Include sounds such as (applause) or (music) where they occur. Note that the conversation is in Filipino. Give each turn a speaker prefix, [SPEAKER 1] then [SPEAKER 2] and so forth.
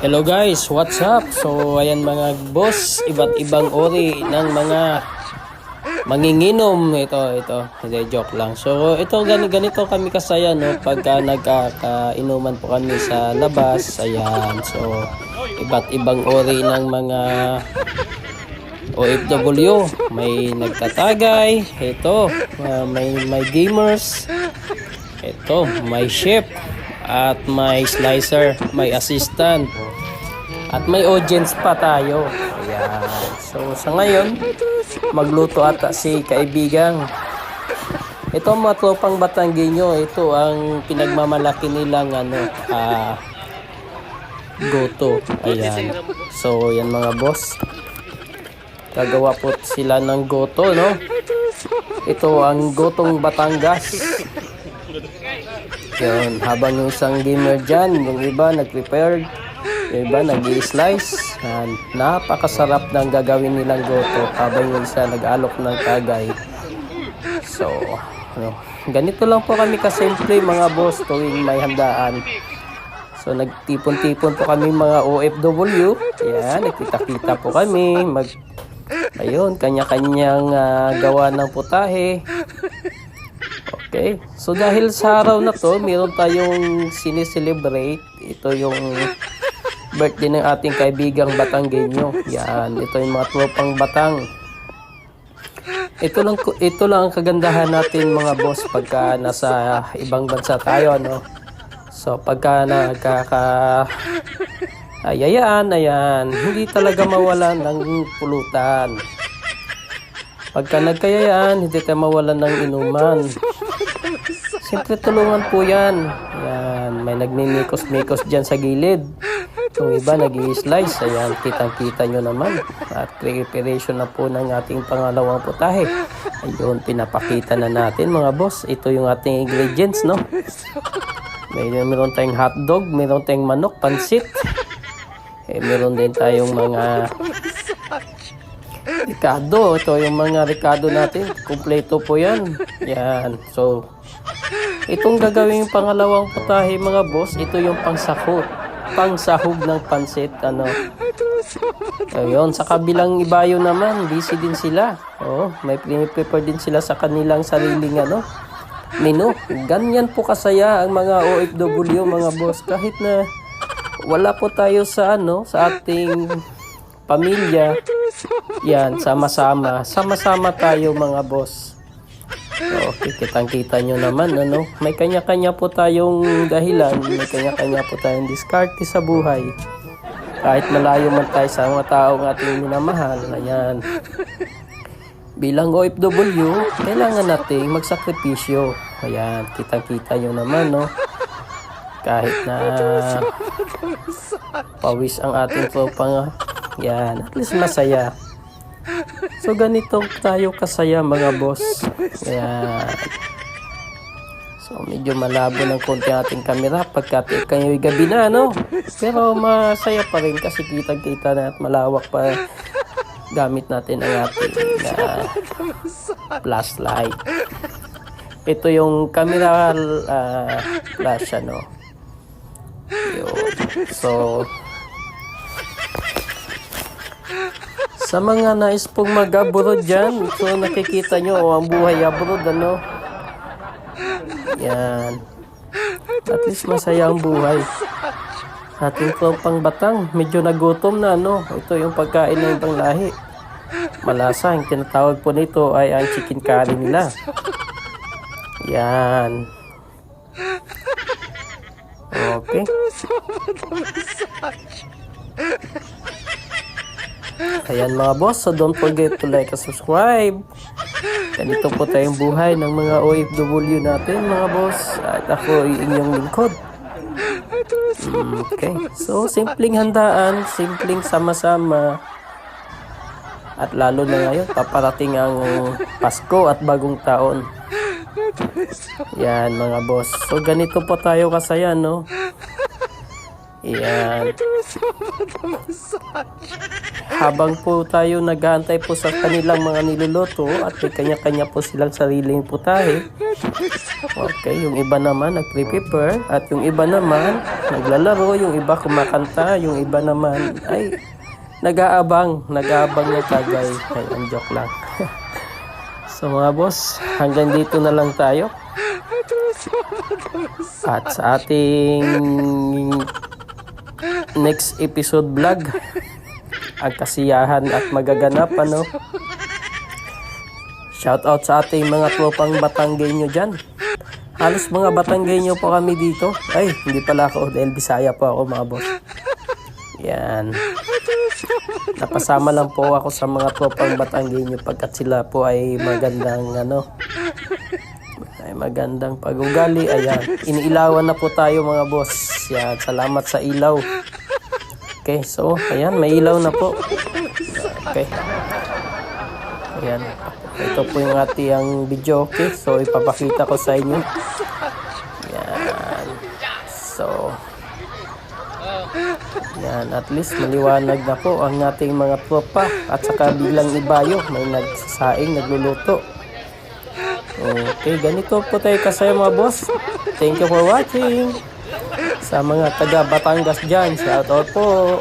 [SPEAKER 1] Hello guys, what's up? So ayan mga boss, iba't ibang ori ng mga manginginom. Ito, ito, hindi joke lang. So ito gani ganito kami kasaya no pagka nagkakainuman po kami sa labas. Ayan. So iba't ibang ori ng mga OFW. May nagtatagay. Ito, ah, may may gamers. Ito, may chef at may slicer, may assistant. At may audience pa tayo. Ayan. So sa ngayon, magluto ata si kaibigang. Ito mga tropang Batanggenyo, ito ang pinagmamalaki nilang ano, ah, goto. Ayan. So yan mga boss. Gagawa po sila ng goto, no? Ito ang gotong Batangas. Yun, habang yung isang gamer dyan, yung iba nag-prepare, yung iba nag-slice. And napakasarap ng gagawin nilang goto habang yung isa nag-alok ng tagay. So, ano, ganito lang po kami kasimple mga boss tuwing may handaan. So, nagtipon-tipon po kami mga OFW. Yan, nagkita-kita po kami. Mag, ayun, kanya-kanyang ah, gawa ng putahe. Okay. So dahil sa araw na to, meron tayong sineselebrate. Ito yung birthday ng ating kaibigang Batanggenyo. Yan, ito yung mga tropang Batang. Ito lang ito lang ang kagandahan natin mga boss pagka nasa ibang bansa tayo, no. So pagka nagkaka ayayaan, ayan, hindi talaga mawalan ng pulutan. Pagka nagkayayaan, hindi tayo mawalan ng inuman. Siyempre tulungan po yan. Ayan, may nagmimikos-mikos dyan sa gilid. Yung iba nag slice Ayan, kitang-kita nyo naman. At preparation na po ng ating pangalawang putahe. Ayun, pinapakita na natin mga boss. Ito yung ating ingredients, no? May meron tayong hotdog, meron tayong manok, pansit. Eh, meron din tayong mga Ricardo, ito yung mga Ricardo natin. Kumpleto po yan. Yan. So, itong gagawin yung pangalawang putahe mga boss, ito yung pangsahog. Pangsahog ng pansit. Ano. Ayun, sa kabilang ibayo naman, busy din sila. Oh, may prepare din sila sa kanilang sariling ano, menu. Ganyan po kasaya ang mga OFW mga boss kahit na wala po tayo sa ano, sa ating pamilya. Yan, sama-sama. Sama-sama tayo mga boss. Okay, kitang-kita nyo naman, ano? May kanya-kanya po tayong dahilan, may kanya-kanya po tayong diskarte sa buhay. Kahit malayo man tayo sa mga taong ating minamahal, ayan. Bilang OFW, kailangan nating magsakripisyo. Ayan, kitang-kita nyo naman, no? Kahit na pawis ang ating tropang, yan, at least masaya. So ganito tayo kasaya mga boss. Ayan. So medyo malabo ng konti ating kamera pagka kayo gabi na no. Pero masaya pa rin kasi kitang-kita na at malawak pa gamit natin ang ating uh, flashlight. Ito yung camera uh, flash ano. Yun. So Sa mga nais pong mag-abroad dyan, so nakikita nyo oh, ang buhay abroad, ano? Yan. At least masaya ang buhay. Ating pang batang, medyo nagutom na, no? Ito yung pagkain ng ibang lahi. Malasa, ang tinatawag po nito ay ang chicken curry nila. Yan. Okay. Ayan mga boss, so don't forget to like and subscribe. Ganito po tayong buhay ng mga OFW natin mga boss. At ako ay inyong lingkod. Mm, Okay, so simpleng handaan, simpleng sama-sama. At lalo na ngayon, paparating ang Pasko at bagong taon. Yan mga boss. So ganito po tayo kasaya no. Yan. Habang po tayo nag-aantay po sa kanilang mga niluluto at may kanya-kanya po silang sariling putahe. Okay, yung iba naman nag-prepare at yung iba naman naglalaro, yung iba kumakanta, yung iba naman ay nag-aabang, nag-aabang ng tagay. Ay, ang joke lang. (laughs) so mga boss, hanggang dito na lang tayo. At sa ating next episode vlog, ang kasiyahan at magaganap ano. Shout out sa ating mga tropang Batanggenyo dyan. Halos mga Batanggenyo po kami dito. Ay, hindi pala ako dahil Bisaya po ako mga boss. Yan. Napasama lang po ako sa mga tropang Batanggenyo pagkat sila po ay magandang ano, ay magandang pag-ugali. Ayan. Iniilawan na po tayo mga boss. Yan. Salamat sa ilaw. Okay. So, ayan. May ilaw na po. Okay. Ayan. Ito po yung ating video. Okay. So, ipapakita ko sa inyo. Yan. So, yan. At least maliwanag na po ang ating mga tropa. At saka bilang ibayo. May nagsasaing, nagluluto. Okay, ganito po tayo kasaya mga boss. Thank you for watching. Sa mga taga Batangas dyan, shout out po.